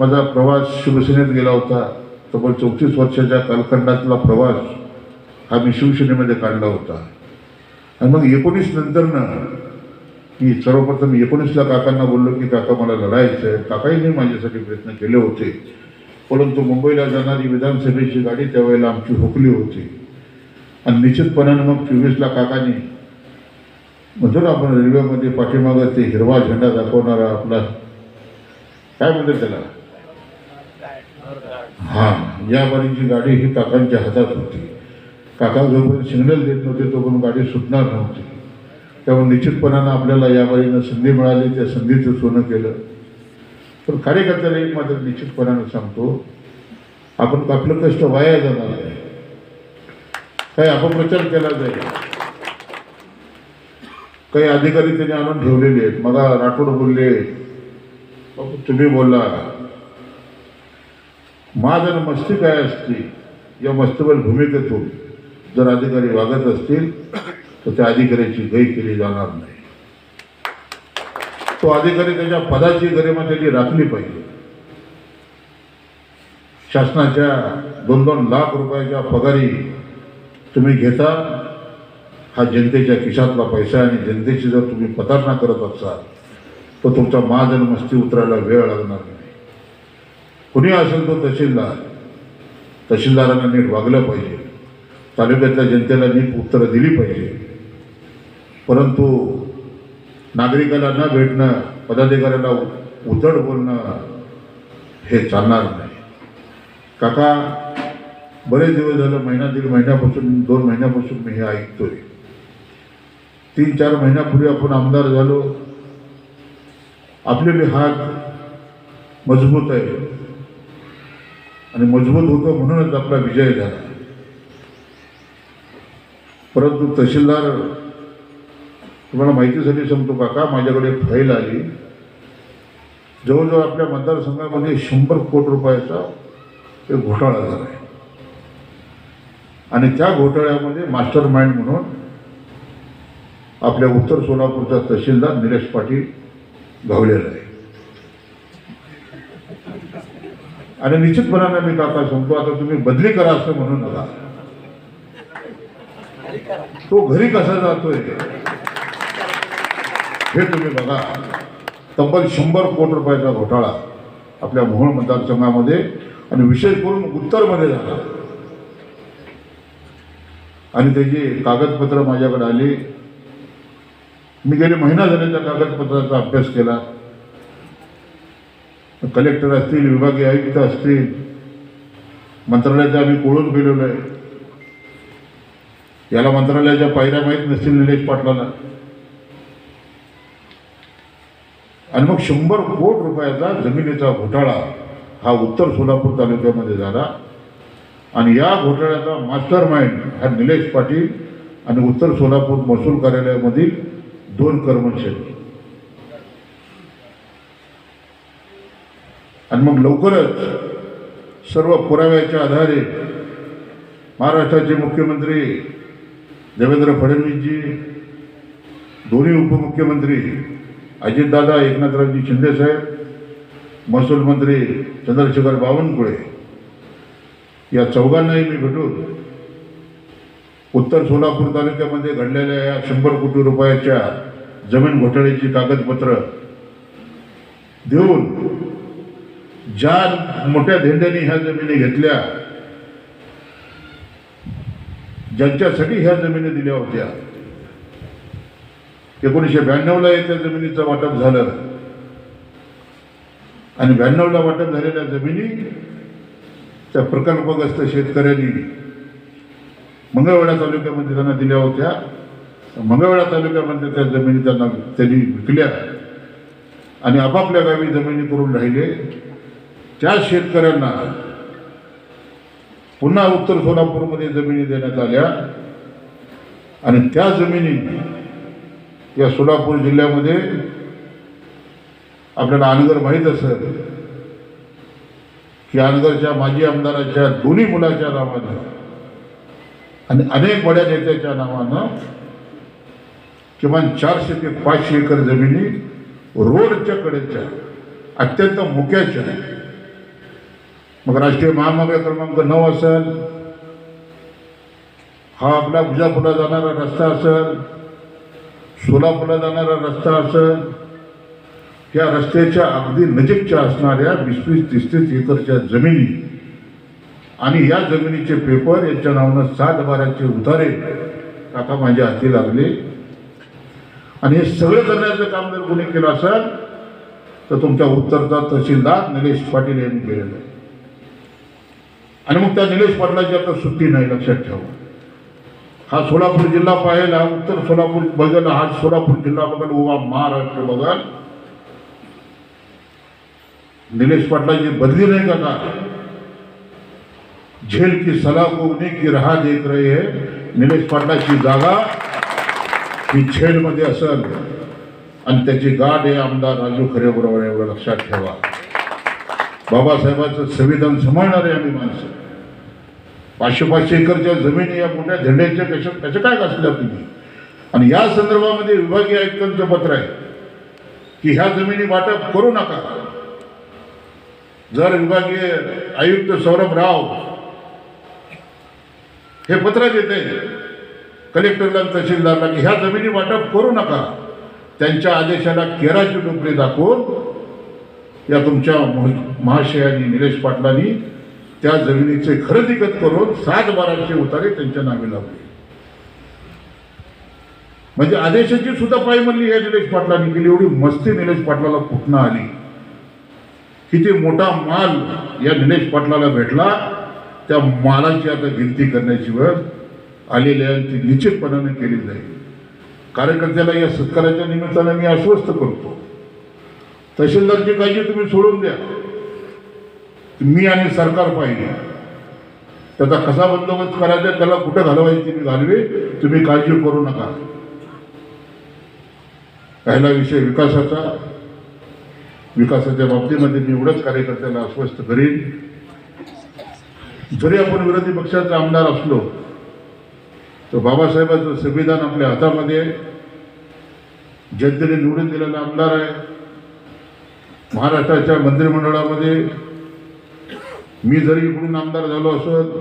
माझा प्रवास शिवसेनेत गेला होता. तब्बल चौतीस वर्षाच्या कालखंडातला प्रवास हा मी शिवसेनेमध्ये काढला होता. आणि मग एकोणीस नंतरनं मी सर्वप्रथम एकोणीसला काकांना बोललो की काका मला लढायचं आहे. काकाही माझ्यासाठी प्रयत्न केले होते. परंतु मुंबईला जाणारी विधानसभेची गाडी त्यावेळेला आमची हुकली होती. आणि निश्चितपणानं मग चोवीसला काकांनी म्हणतो ना आपण रेल्वेमध्ये पाठीमागं ते हिरवा झेंडा दाखवणारा आपला काय म्हणतात त्याला? हां या गाडीची गाडी ही काकांच्या हातात होती. काका जोपर्यंत सिग्नल देत नव्हते तोपर्यंत गाडी सुटणार नव्हती. त्यामुळे निश्चितपणानं आपल्याला या बाईनं संधी मिळाली त्या संधीचं सोनं केलं. पण कार्यकर्त्याला एक मात्र निश्चितपणानं सांगतो आपण आपलं कष्ट वाया जाणार नाही काही अपप्रचार केला जाईल. काही अधिकारी त्यांनी आणून ठेवलेले आहेत. मला राठोड बोलले तुम्ही बोलला माझं मस्ती काय असते या मस्तीवर भूमिकेतून जर अधिकारी वागत असतील तर त्या अधिकाऱ्याची गै केली जाणार नाही. तो अधिकारी त्याच्या पदाची गरिमा त्याची राखली पाहिजे. शासनाच्या दोन दोन लाख रुपयाच्या पगारी तुम्ही घेता हा जनतेच्या खिशातला पैसा आणि जनतेची जर तुम्ही प्रतारणा करत असाल तर तुमचा माज मस्ती उतरायला वेळ लागणार कुणी असेल तो तहसीलदार तहसीलदारांना नीट वागलं पाहिजे. तालुक्यातल्या जनतेला नीट उत्तरं दिली पाहिजे. परंतु नागरिकाला न भेटणं पदाधिकाऱ्याला उद्धट बोलणं हे चालणार नाही. काका बरेच दिवस झालं महिना दीड महिन्यापासून दोन महिन्यापासून मी हे ऐकतोय. तीन चार महिन्यापूर्वी आपण आमदार झालो. आपले बी हात मजबूत आहे आणि मजबूत होतो म्हणूनच आपला विजय झाला. परंतु तहसीलदार तुम्हाला माहितीसाठी सांगतो काका माझ्याकडे एक फाईल आली? जवळजवळ आपल्या मतदारसंघामध्ये शंभर कोटी रुपयाचा एक घोटाळा झाला आहे. आणि त्या घोटाळ्यामध्ये मास्टर माइंड म्हणून आपल्या उत्तर सोलापूरचा तहसीलदार निलेश पाटील गावलेला आहे. आणि निश्चितपणाने मी काका सांगतो आता तुम्ही बदली करा असं म्हणू नका. तो घरी कसा जातोय? हे तुम्ही बघा. तब्बल शंभर कोटी रुपयाचा घोटाळा आपल्या मोहोळ मतदारसंघामध्ये आणि विशेष करून उत्तरमध्ये झाला. आणि त्याची कागदपत्र माझ्याकडे आली. मी गेले महिना झाले त्या कागदपत्राचा अभ्यास केला. कलेक्टर असतील विभागीय आयुक्त असतील मंत्रालयाचं आम्ही कोळून गेलेलो आहे. याला मंत्रालयाच्या पायऱ्या माहीत नसतील निलेश पाटलाला आणि मग शंभर कोट रुपयाचा जमिनीचा घोटाळा हा उत्तर सोलापूर तालुक्यामध्ये झाला. आणि या घोटाळ्याचा मास्टर माइंड हा निलेश पाटील आणि उत्तर सोलापूर महसूल कार्यालयामधील दोन कर्मचारी. आणि मग लवकरच सर्व पुराव्याच्या आधारे महाराष्ट्राचे मुख्यमंत्री देवेंद्र फडणवीसजी दोन्ही उपमुख्यमंत्री अजितदादा एकनाथरावजी शिंदेसाहेब महसूल मंत्री चंद्रशेखर बावनकुळे या चौघांनाही मी भेटून उत्तर सोलापूर तालुक्यामध्ये घडलेल्या या शंभर कोटी रुपयाच्या जमीन घोटाळ्याची कागदपत्र देऊन ज्या मोठ्या धेंड्याने ह्या जमिनी घेतल्या ज्यांच्यासाठी ह्या जमिनी दिल्या होत्या. एकोणीसशे ब्याण्णवला त्या जमिनीचं वाटप झालं. आणि ब्याण्णवला वाटप झालेल्या जमिनी त्या प्रकल्पग्रस्त शेतकऱ्यांनी मंगळवेढा तालुक्यामध्ये त्यांना दिल्या होत्या. मंगळवेढा तालुक्यामध्ये त्या जमिनी त्यांना त्यांनी विकल्या. आणि आपापल्या गावी जमिनी करून राहिले. त्या शेतकऱ्यांना पुन्हा उत्तर सोलापूरमध्ये जमिनी देण्यात आल्या आणि त्या जमिनी या सोलापूर जिल्ह्यामध्ये आपल्याला अनगर माहीत असेल की अनगरच्या माजी आमदाराच्या दोन्ही मुलाच्या नावानं आणि अनेक बड्या नेत्याच्या नावानं किमान चारशे ते पाचशे एकर जमिनी रोडच्या कडेच्या अत्यंत मुक्याच्या मग राष्ट्रीय महामार्ग क्रमांक नऊ असेल. हा आपला विजापूरला जाणारा रस्ता असेल. सोलापूरला जाणारा रस्ता असेल. या रस्त्याच्या अगदी नजीकच्या असणाऱ्या वीस वीस तीस तीस एकरच्या जमिनी आणि या जमिनीचे पेपर यांच्या नावानं सात बाराचे उतारे काका माझ्या हाती लागले. आणि हे सगळं करण्याचं काम जर कोणी केलं असेल तर तुमच्या उत्तरचा तहसीलदार निलेश पाटील यांनी केलेलं आहे. आणि मग त्या निलेश पाटलाची आता सुट्टी नाही लक्षात ठेवा. हा सोलापूर जिल्हा पाहिला उत्तर सोलापूर बघल हा सोलापूर जिल्हा बघल उभा महाराष्ट्र बघल. निलेश पाटलाची बदली नाही का का झेल की सलाह को उन्हीं की राह देख रहे है. निलेश पाटलाची जागा ही झेलमध्ये असेल. आणि त्याची गाठ हे आमदार राजू खरे बरोबर एवढं लक्षात ठेवा. बाबासाहेबांचं संविधान सांभाळणारे आम्ही माणसं. पाचशे पाचशे एकरच्या जमिनी या मोठ्या झेंड्याच्या कशा कशा काय घासल्या तुम्ही? आणि या संदर्भामध्ये विभागीय आयुक्तांचं पत्र आहे की ह्या जमिनी वाटप करू नका. जर विभागीय आयुक्त सौरभ राव हे पत्र देते कलेक्टरला तहसीलदारला की ह्या जमिनी वाटप करू नका. त्यांच्या आदेशाला केराची टोपली दाखवून या तुमच्या मह- महाशयांनी निलेश पाटलांनी त्या जमिनीचे खरेदी खत करून सात बाराचे उतारे त्यांच्या नावे लावले. म्हणजे आदेशाची सुद्धा पायमल्ली या निलेश पाटलांनी केली एवढी मस्ती निलेश पाटलाला कुठनं आली? किती मोठा माल या निलेश पाटलाला भेटला त्या मालाची आता गिनती करण्याची वेळ आलेली आहे ती निश्चितपणाने केली जाईल. कार्यकर्त्याला या सत्काराच्या निमित्ताने मी आश्वस्त करतो. तहसीलदारची काळजी तुम्ही सोडून द्या. मी आणि सरकार पाहिजे. त्याचा कसा बंदोबस्त करायचा त्याला कुठं घालवायची मी घालवे तुम्ही काळजी करू नका. पहिला विषय विकासाचा. विकासाच्या बाबतीमध्ये मी एवढंच कार्यकर्त्याला अस्वस्थ करीन. जरी आपण विरोधी पक्षाचा आमदार असलो तर बाबासाहेबांचं संविधान आपल्या हातामध्ये जनतेने निवडून दिलेला आमदार आहे. महाराष्ट्राच्या मंत्रिमंडळामध्ये मी जरी इकडून आमदार झालो असत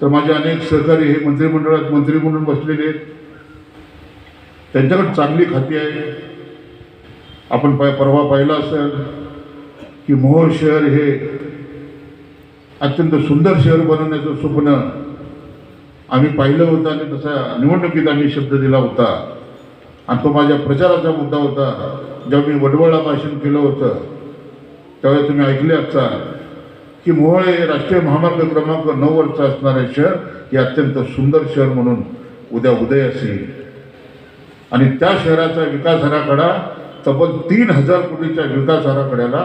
तर माझे अनेक सहकारी हे मंत्रिमंडळात मंत्री म्हणून बसलेले आहेत. त्यांच्याकडे चांगली खाती आहे. आपण पाय परवा पाहिला असेल की मोहोळ शहर हे अत्यंत सुंदर शहर बनवण्याचं स्वप्न आम्ही पाहिलं होतं आणि तसा निवडणुकीत आम्ही शब्द दिला होता. आणि तो माझ्या प्रचाराचा मुद्दा होता. जेव्हा मी वडवळला भाषण केलं होतं त्यावेळेस तुम्ही ऐकले असाल की मोहळे हे राष्ट्रीय महामार्ग क्रमांक नऊवरचं असणारे शहर हे अत्यंत सुंदर शहर म्हणून उद्या उदय असेल. आणि त्या शहराचा विकास आराखडा तब्बल तीन हजार कोटीच्या विकास आराखड्याला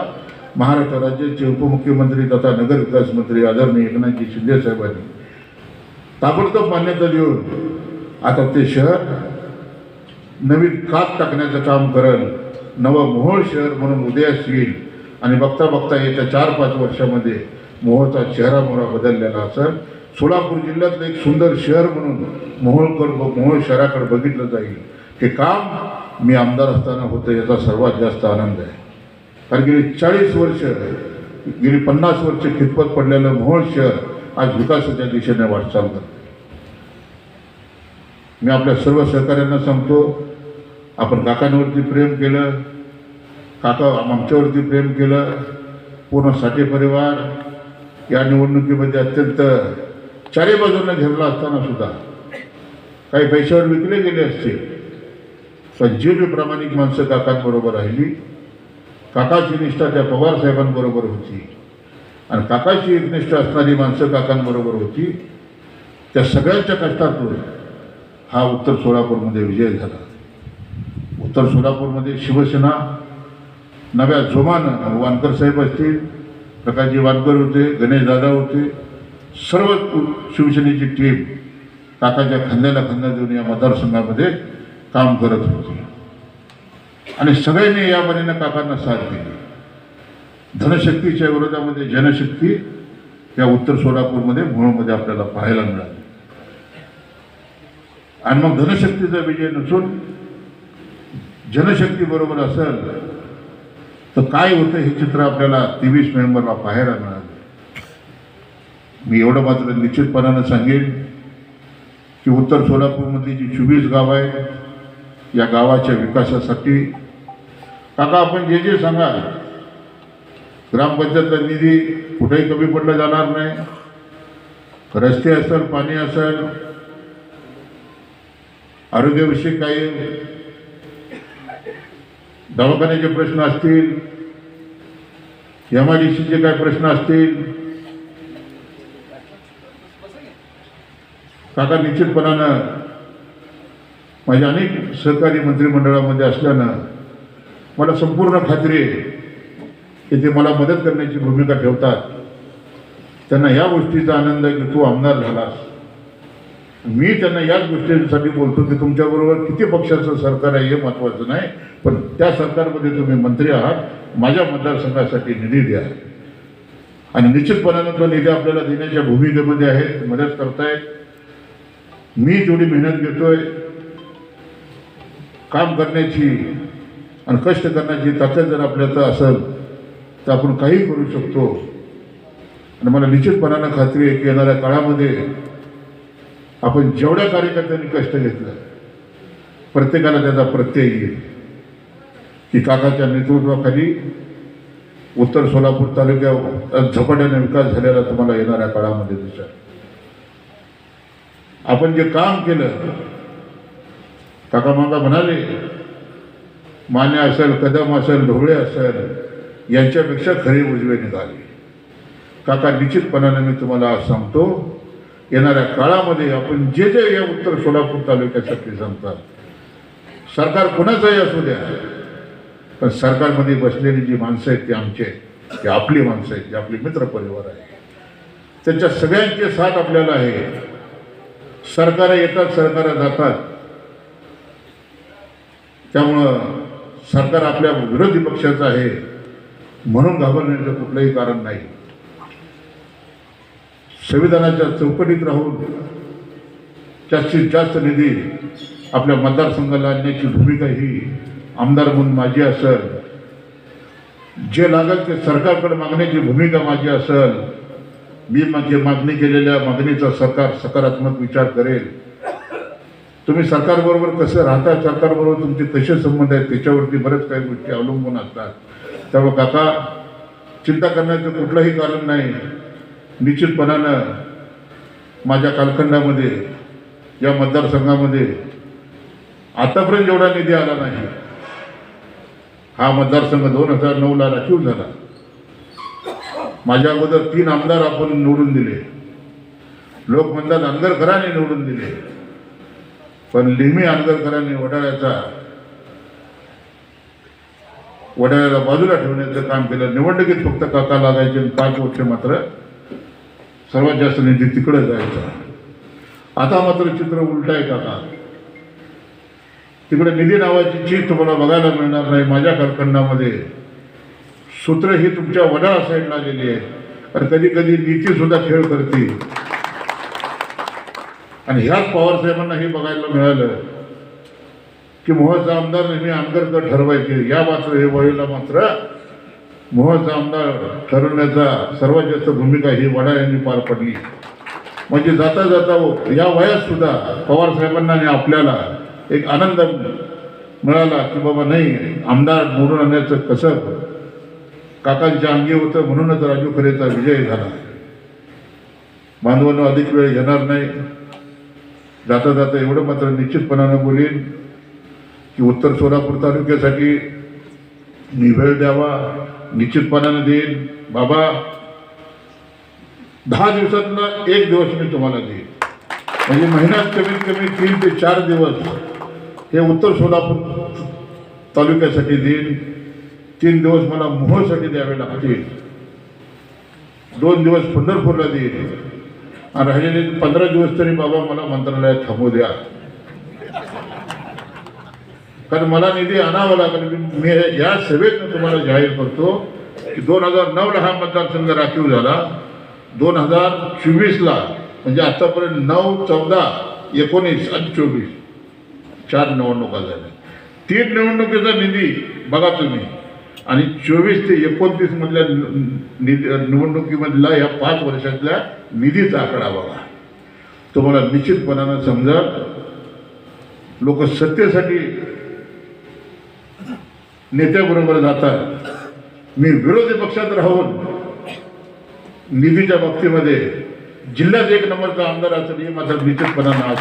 महाराष्ट्र राज्याचे उपमुख्यमंत्री तथा नगर विकास मंत्री आदरणीय एकनाथजी शिंदे साहेबांनी ताबडतोब मान्यता देऊन आता ते शहर नवीन कात टाकण्याचं काम करेल नवं मोहोळ शहर म्हणून उदयास येईल. आणि बघता बघता येत्या चार पाच वर्षामध्ये मोहोळचा चेहरामोहरा बदललेला असेल सोलापूर जिल्ह्यातलं एक सुंदर शहर म्हणून मोहोळकर मोहोळ शहराकडे बघितलं जाईल. हे काम मी आमदार असताना होतं याचा सर्वात जास्त आनंद आहे. कारण गेली चाळीस वर्ष गेली पन्नास वर्ष खितपत पडलेलं मोहोळ शहर आज विकासाच्या दिशेने वाटचाल करतं. मी आपल्या सर्व सहकाऱ्यांना सांगतो आपण काकांवरती प्रेम केलं काका आमच्यावरती प्रेम केलं पूर्ण साठे परिवार या निवडणुकीमध्ये अत्यंत चारी बाजूने घेरला असताना सुद्धा काही पैशावर विकले गेले असते पण जे बी प्रामाणिक माणसं काकांबरोबर राहिली काकाची निष्ठा त्या पवार साहेबांबरोबर होती आणि काकाची एकनिष्ठ असणारी माणसं काकांबरोबर होती त्या सगळ्यांच्या कष्टातून हा उत्तर सोलापूरमध्ये विजय झाला. उत्तर सोलापूरमध्ये शिवसेना नव्या जोमानं वानकर साहेब असतील प्रकाशजी वानकर होते गणेश दादा होते सर्व शिवसेनेची टीम काकाच्या खांद्याला खांदा देऊन या मतदारसंघामध्ये काम करत होती. आणि सगळ्यांनी या बरीनं काकांना साथ दिली. धनशक्तीच्या विरोधामध्ये जनशक्ती या उत्तर सोलापूरमध्ये मुळमध्ये आपल्याला पाहायला मिळाली. आणि मग धनशक्तीचा विजय नसून जनशक्ती बरोबर असेल तर काय होतं हे चित्र आपल्याला तेवीस नोव्हेंबरला पाहायला मिळालं. मी एवढं मात्र निश्चितपणानं सांगेन की उत्तर सोलापूरमधली जी चोवीस गावं आहेत या गावाच्या विकासासाठी काका आपण जे जे सांगाल ग्रामपंचायतला निधी कुठेही कमी पडला जाणार नाही. रस्ते असेल पाणी असेल आरोग्याविषयी काही दवाखान्याचे प्रश्न असतील एम आय डी सीचे काय प्रश्न असतील काका निश्चितपणानं माझ्या अनेक सहकारी मंत्रिमंडळामध्ये असल्यानं मला संपूर्ण खात्री आहे की ते मला मदत करण्याची भूमिका ठेवतात. त्यांना या गोष्टीचा आनंद आहे की तू आमदार झालास. मी त्यांना याच गोष्टींसाठी बोलतो की तुमच्याबरोबर किती पक्षाचं सरकार आहे हे महत्त्वाचं नाही पण त्या सरकारमध्ये तुम्ही मंत्री आहात माझ्या मतदारसंघासाठी निधी द्या. आणि निश्चितपणानं तो निधी आपल्याला देण्याच्या भूमिकेमध्ये आहे मदत करतायत मी जेवढी मेहनत घेतोय काम करण्याची आणि कष्ट करण्याची ताकद जर आपल्यात असेल तर आपण काही करू शकतो. आणि मला निश्चितपणानं खात्री आहे की येणाऱ्या काळामध्ये आपण जेवढ्या कार्यकर्त्यांनी कष्ट घेतलं प्रत्येकाला त्याचा प्रत्यय येईल. की काकाच्या नेतृत्वाखाली उत्तर सोलापूर तालुक्यात झपाट्याने विकास झालेला तुम्हाला येणाऱ्या काळामध्ये दिसत आपण जे काम केलं काका मागा म्हणाले मान्य असेल कदम असेल ढोबळे असेल यांच्यापेक्षा खरी उजवे निघाले. काका निश्चितपणाने मी तुम्हाला आज सांगतो येणाऱ्या काळामध्ये आपण जे जे या उत्तर सोलापूर तालुक्यासाठी सांगतात. सरकार कोणाचंही असू द्या. पण सरकारमध्ये बसलेली जी माणसं आहेत ती आमचे आहेत. ती आपली माणसं आहेत ती आपली मित्रपरिवार आहे त्यांच्या सगळ्यांचे साथ आपल्याला आहे. सरकार येतात सरकार जातात. त्यामुळं सरकार आपल्या विरोधी पक्षाचं आहे. म्हणून घाबरण्याचं कुठलंही कारण नाही. संविधानाच्या चौकटीत राहून जास्तीत जास्त निधी आपल्या मतदारसंघाला आणण्याची भूमिका ही आमदार म्हणून माझी असेल. जे लागेल ते सरकारकडे मागण्याची भूमिका माझी असेल. मी माझी मागणी केलेल्या मागणीचा सरकार सकारात्मक विचार करेल. तुम्ही सरकारबरोबर कसं राहता सरकारबरोबर तुमचे कसे संबंध आहेत त्याच्यावरती बऱ्याच काही गोष्टी अवलंबून असतात. त्यामुळे काका चिंता करण्याचं कुठलंही कारण नाही. निश्चितपणानं माझ्या कालखंडामध्ये या मतदारसंघामध्ये आतापर्यंत जेवढा निधी आला नाही हा मतदारसंघ दोन हजार नऊला राखीव झाला. माझ्या अगोदर तीन आमदार आपण निवडून दिले. लोक म्हणतात आंदरकरांनी निवडून दिले. पण लिमी आंदरकरांनी वडाळ्याचा वडाळ्याला बाजूला ठेवण्याचं काम केलं. निवडणुकीत फक्त काका लागायचे पाच वर्ष मात्र सर्वात जास्त निधी तिकडे जायचा आता मात्र चित्र उलट आहे काका. तिकडे निधी नावाची चीज तुम्हाला बघायला मिळणार नाही. माझ्या कालखंडामध्ये सूत्र ही तुमच्या वडाळ साईडला आलेली आहे. आणि कधी कधी नीती सुद्धा खेळ करते आणि ह्याच पवार साहेबांना हे बघायला मिळालं की मोहचा आमदार नेहमी आमदार ठरवायचे. या मात्र हे वळीला मात्र मोहचा आमदार ठरवण्याचा सर्वात जास्त भूमिका ही वडा यांनी पार पडली. म्हणजे जाता जाता या वयात सुद्धा पवार साहेबांना आणि आपल्याला एक आनंद मिळाला की बाबा नाही आमदार निवडून आणण्याचं कसं? काकांच्या अंगी होतं म्हणूनच राजू खरेचा विजय झाला. बांधवांना अधिक वेळ घेणार नाही. जाता जाता एवढं मात्र निश्चितपणानं बोलीन की उत्तर सोलापूर तालुक्यासाठी मी वेळ द्यावा निश्चितपणानं देईन. बाबा दहा दिवसातला एक दिवस मी तुम्हाला देईन. म्हणजे महिन्यात कमीत कमी तीन ते चार दिवस हे उत्तर सोलापूर तालुक्यासाठी देईन. तीन दिवस मला मोहोळसाठी द्यावे लागतील. दोन दिवस पंढरपूरला देईन. आणि राहिलेले पंधरा दिवस तरी बाबा मला मंत्रालयात थांबू द्या. कारण मला निधी आणावा लागेल. मी- मी या सभेतनं तुम्हाला जाहीर करतो की दोन हजार नऊला हा मतदारसंघ राखीव झाला. दोन हजार चोवीसला म्हणजे आतापर्यंत नऊ चौदा एकोणीस आणि चोवीस चार निवडणुका झाल्या. तीन निवडणुकीचा निधी बघा तुम्ही. आणि चोवीस ते एकोणतीसमधल्या निधी निवडणुकीमधला या पाच वर्षातल्या निधीचा आकडा बघा. तुम्हाला निश्चितपणानं समजा लोक सत्तेसाठी नेत्याबरोबर जातात. मी विरोधी पक्षात राहून निधीच्या बाबतीमध्ये जिल्ह्यात एक नंबरचा आमदार असेल हे माझा निश्चितपणानं आज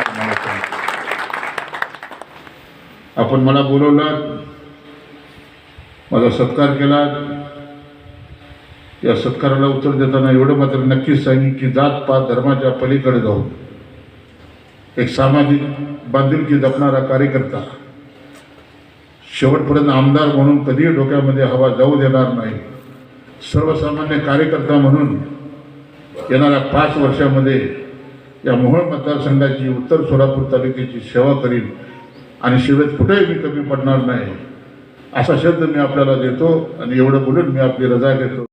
आपण मला बोलवलं माझा सत्कार केला या सत्काराला उत्तर देताना एवढं मात्र नक्कीच सांगेन की जात पात धर्माच्या पलीकडे जाऊन एक सामाजिक बांधिलकी जपणारा कार्यकर्ता शेवटपर्यंत आमदार म्हणून कधीही डोक्यामध्ये हवा जाऊ देणार नाही. सर्वसामान्य कार्यकर्ता म्हणून येणाऱ्या पाच वर्षामध्ये या मोहोळ मतदारसंघाची उत्तर सोलापूर तालुक्याची सेवा करीन आणि सेवेत कुठेही मी कमी पडणार नाही. असा शब्द मी आपल्याला देतो आणि एवढं बोलून मी आपली रजा घेतो.